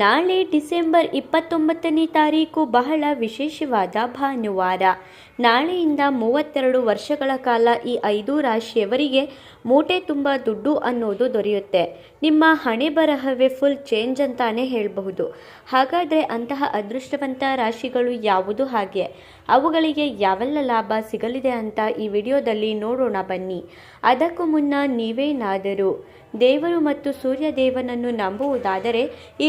ನಾಳೆ ಡಿಸೆಂಬರ್ ಇಪ್ಪತ್ತೊಂಬತ್ತನೇ ತಾರೀಕು ಬಹಳ ವಿಶೇಷವಾದ ಭಾನುವಾರ. ನಾಳೆಯಿಂದ ಮೂವತ್ತೆರಡು ವರ್ಷಗಳ ಕಾಲ ಈ ಐದು ರಾಶಿಯವರಿಗೆ ಮೂಟೆ ತುಂಬ ದುಡ್ಡು ಅನ್ನೋದು ದೊರೆಯುತ್ತೆ. ನಿಮ್ಮ ಹಣೆ ಬರಹವೇ ಫುಲ್ ಚೇಂಜ್ ಅಂತಾನೆ ಹೇಳಬಹುದು. ಹಾಗಾದರೆ ಅಂತಹ ಅದೃಷ್ಟವಂತ ರಾಶಿಗಳು ಯಾವುದು ಹಾಗೆ? ಅವುಗಳಿಗೆ ಯಾವೆಲ್ಲ ಲಾಭ ಸಿಗಲಿದೆ ಅಂತ ಈ ವಿಡಿಯೋದಲ್ಲಿ ನೋಡೋಣ ಬನ್ನಿ. ಅದಕ್ಕೂ ಮುನ್ನ ನೀವೇನಾದರೂ ದೇವರು ಮತ್ತು ಸೂರ್ಯ ದೇವನನ್ನು ನಂಬುವುದಾದರೆ ಈ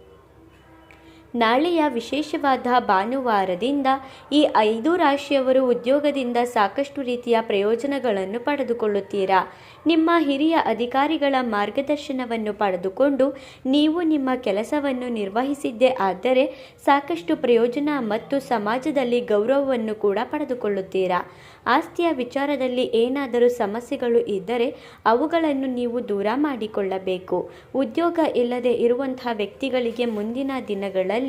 ನಾಳೆಯ ವಿಶೇಷವಾದ ಭಾನುವಾರದಿಂದ ಈ ಐದು ರಾಶಿಯವರು ಉದ್ಯೋಗದಿಂದ ಸಾಕಷ್ಟು ರೀತಿಯ ಪ್ರಯೋಜನಗಳನ್ನು ಪಡೆದುಕೊಳ್ಳುತ್ತೀರಾ? ನಿಮ್ಮ ಹಿರಿಯ ಅಧಿಕಾರಿಗಳ ಮಾರ್ಗದರ್ಶನವನ್ನು ಪಡೆದುಕೊಂಡು ನೀವು ನಿಮ್ಮ ಕೆಲಸವನ್ನು ನಿರ್ವಹಿಸಿದ್ದೇ ಆದರೆ ಸಾಕಷ್ಟು ಪ್ರಯೋಜನ ಮತ್ತು ಸಮಾಜದಲ್ಲಿ ಗೌರವವನ್ನು ಕೂಡ ಪಡೆದುಕೊಳ್ಳುತ್ತೀರಾ? ಆಸ್ತಿಯ ವಿಚಾರದಲ್ಲಿ ಏನಾದರೂ ಸಮಸ್ಯೆಗಳು ಇದ್ದರೆ ಅವುಗಳನ್ನು ನೀವು ದೂರ ಮಾಡಿಕೊಳ್ಳಬೇಕು. ಉದ್ಯೋಗ ಇಲ್ಲದೆ ಇರುವಂತಹ ವ್ಯಕ್ತಿಗಳಿಗೆ ಮುಂದಿನ ದಿನಗಳಲ್ಲಿ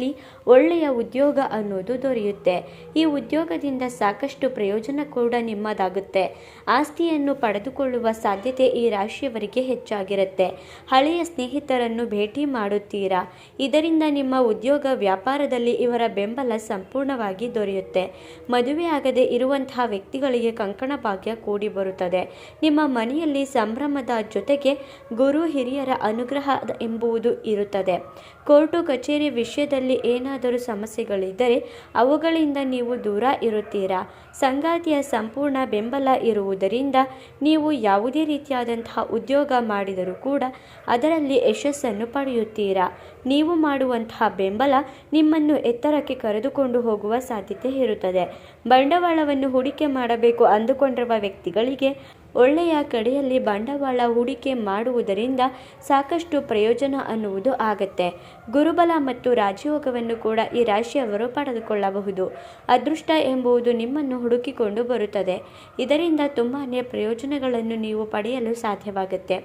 ಒಳ್ಳೆಯ ಉದ್ಯೋಗ ಅನ್ನೋದು ದೊರೆಯುತ್ತೆ. ಈ ಉದ್ಯೋಗದಿಂದ ಸಾಕಷ್ಟು ಪ್ರಯೋಜನ ಕೂಡ ನಿಮ್ಮದಾಗುತ್ತೆ. ಆಸ್ತಿಯನ್ನು ಪಡೆದುಕೊಳ್ಳುವ ಸಾಧ್ಯತೆ ಈ ರಾಶಿಯವರಿಗೆ ಹೆಚ್ಚಾಗಿರುತ್ತೆ. ಹಳೆಯ ಸ್ನೇಹಿತರನ್ನು ಭೇಟಿ ಮಾಡುತ್ತೀರಾ? ಇದರಿಂದ ನಿಮ್ಮ ಉದ್ಯೋಗ ವ್ಯಾಪಾರದಲ್ಲಿ ಇವರ ಬೆಂಬಲ ಸಂಪೂರ್ಣವಾಗಿ ದೊರೆಯುತ್ತೆ. ಮದುವೆಯಾಗದೆ ಇರುವಂತಹ ವ್ಯಕ್ತಿಗಳಿಗೆ ಕಂಕಣ ಭಾಗ್ಯ ಕೂಡಿ ಬರುತ್ತದೆ. ನಿಮ್ಮ ಮನೆಯಲ್ಲಿ ಸಂಭ್ರಮದ ಜೊತೆಗೆ ಗುರು ಹಿರಿಯರ ಅನುಗ್ರಹ ಎಂಬುವುದು ಇರುತ್ತದೆ. ಕೋರ್ಟು ಕಚೇರಿ ವಿಷಯದಲ್ಲಿ ಏನಾದರೂ ಸಮಸ್ಯೆಗಳಿದ್ದರೆ ಅವುಗಳಿಂದ ನೀವು ದೂರ ಇರುತ್ತೀರಾ? ಸಂಗಾತಿಯ ಸಂಪೂರ್ಣ ಬೆಂಬಲ ಇರುವುದರಿಂದ ನೀವು ಯಾವುದೇ ರೀತಿಯಾದಂತಹ ಉದ್ಯೋಗ ಮಾಡಿದರೂ ಕೂಡ ಅದರಲ್ಲಿ ಯಶಸ್ಸನ್ನು ಪಡೆಯುತ್ತೀರಾ? ನೀವು ಮಾಡುವಂತಹ ಬೆಂಬಲ ನಿಮ್ಮನ್ನು ಎತ್ತರಕ್ಕೆ ಕರೆದುಕೊಂಡು ಹೋಗುವ ಸಾಧ್ಯತೆ ಇರುತ್ತದೆ. ಬಂಡವಾಳವನ್ನು ಹೂಡಿಕೆ ಮಾಡಬೇಕು ಅಂದುಕೊಂಡಿರುವ ವ್ಯಕ್ತಿಗಳಿಗೆ ಒಳ್ಳೆಯ ಕಡೆಯಲ್ಲಿ ಬಂಡವಾಳ ಹೂಡಿಕೆ ಮಾಡುವುದರಿಂದ ಸಾಕಷ್ಟು ಪ್ರಯೋಜನ ಅನ್ನುವುದು ಆಗತ್ತೆ. ಗುರುಬಲ ಮತ್ತು ರಾಜಯೋಗವನ್ನು ಕೂಡ ಈ ರಾಶಿಯವರು ಪಡೆದುಕೊಳ್ಳಬಹುದು. ಅದೃಷ್ಟ ಎಂಬುದು ನಿಮ್ಮನ್ನು ಹುಡುಕಿಕೊಂಡು ಬರುತ್ತದೆ. ಇದರಿಂದ ತುಂಬಾ ಪ್ರಯೋಜನಗಳನ್ನು ನೀವು ಪಡೆಯಲು ಸಾಧ್ಯವಾಗುತ್ತೆ.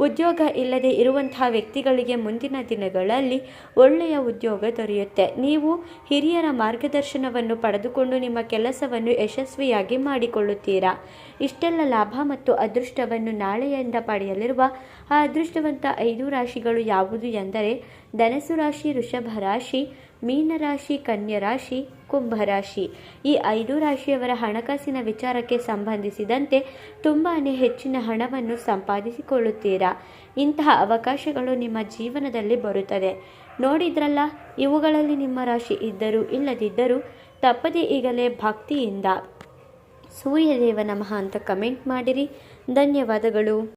ಉದ್ಯೋಗ ಇಲ್ಲದೆ ಇರುವಂತಹ ವ್ಯಕ್ತಿಗಳಿಗೆ ಮುಂದಿನ ದಿನಗಳಲ್ಲಿ ಒಳ್ಳೆಯ ಉದ್ಯೋಗ ದೊರೆಯುತ್ತೆ. ನೀವು ಹಿರಿಯರ ಮಾರ್ಗದರ್ಶನವನ್ನು ಪಡೆದುಕೊಂಡು ನಿಮ್ಮ ಕೆಲಸವನ್ನು ಯಶಸ್ವಿಯಾಗಿ ಮಾಡಿಕೊಳ್ಳುತ್ತೀರಾ? ಇಷ್ಟೆಲ್ಲ ಲಾಭ ಮತ್ತು ಅದೃಷ್ಟವನ್ನು ನಾಳೆಯಿಂದ ಪಡೆಯಲಿರುವ ಆ ಅದೃಷ್ಟವಂತ ಐದು ರಾಶಿಗಳು ಯಾವುದು ಎಂದರೆ ಧನಸು ರಾಶಿ, ವೃಷಭ ರಾಶಿ ಮೀನರಾಶಿ ಕನ್ಯಾ ರಾಶಿ ಕುಂಭರಾಶಿ ಈ ಐದು ರಾಶಿಯವರ ಹಣಕಾಸಿನ ವಿಚಾರಕ್ಕೆ ಸಂಬಂಧಿಸಿದಂತೆ ತುಂಬಾ ಹೆಚ್ಚಿನ ಹಣವನ್ನು ಸಂಪಾದಿಸಿಕೊಳ್ಳುತ್ತೀರಾ? ಇಂತಹ ಅವಕಾಶಗಳು ನಿಮ್ಮ ಜೀವನದಲ್ಲಿ ಬರುತ್ತದೆ ನೋಡಿದ್ರಲ್ಲ, ಇವುಗಳಲ್ಲಿ ನಿಮ್ಮ ರಾಶಿ ಇದ್ದರೂ ಇಲ್ಲದಿದ್ದರೂ ತಪ್ಪದೇ ಈಗಲೇ ಭಕ್ತಿಯಿಂದ ಸೂರ್ಯದೇವ ನಮಃ ಅಂತ ಕಮೆಂಟ್ ಮಾಡಿರಿ. ಧನ್ಯವಾದಗಳು.